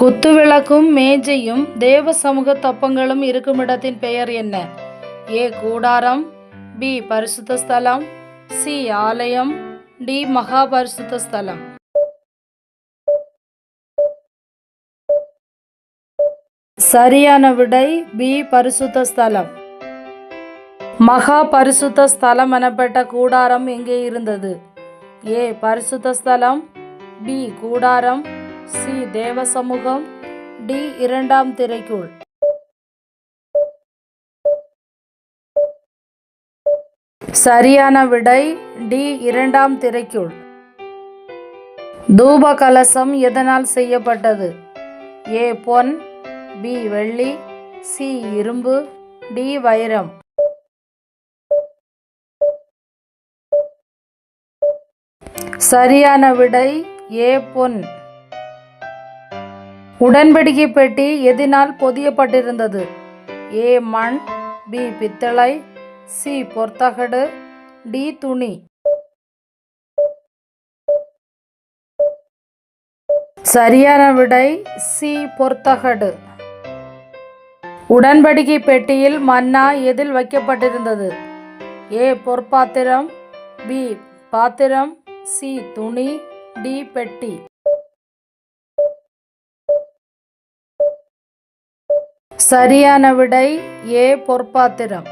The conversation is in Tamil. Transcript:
குத்துவிளக்கும் மேஜையும் தேவ சமூக தப்பங்களும் இருக்கும் இடத்தின் பெயர் என்ன? ஏ. கூடாரம் பி. பரிசுத்த ஸ்தலம் சி. ஆலயம் டி. மகா பரிசுத்த ஸ்தலம். சரியான விடை பி. பரிசுத்த ஸ்தலம். மகா பரிசுத்த ஸ்தலம் எனப்பட்ட கூடாரம் எங்கே இருந்தது? ஏ. பரிசுத்த ஸ்தலம் பி. கூடாரம் சி தேவ சமூகம் டி இரண்டாம் திரைக்குள். சரியான விடை டி இரண்டாம் திரைக்குள். தூப கலசம் எதனால் செய்யப்பட்டது? ஏ பொன் பி வெள்ளி சி இரும்பு டி வைரம். சரியான விடை ஏ பொன். உடன்படிக்கை பெட்டி எதினால் பொதியப்பட்டிருந்தது. ஏ மண் பி பித்தளை சி பொர்த்தகடு டி துணி. சரியான விடை சி பொர்த்தகடு உடன்படிக்கை பெட்டியில் மன்னா எதில் வைக்கப்பட்டிருந்தது? ஏ பொற்பாத்திரம் பி பாத்திரம் சி துணி டி பெட்டி. சரியான விடை ஏ பொற்பாத்திரம்.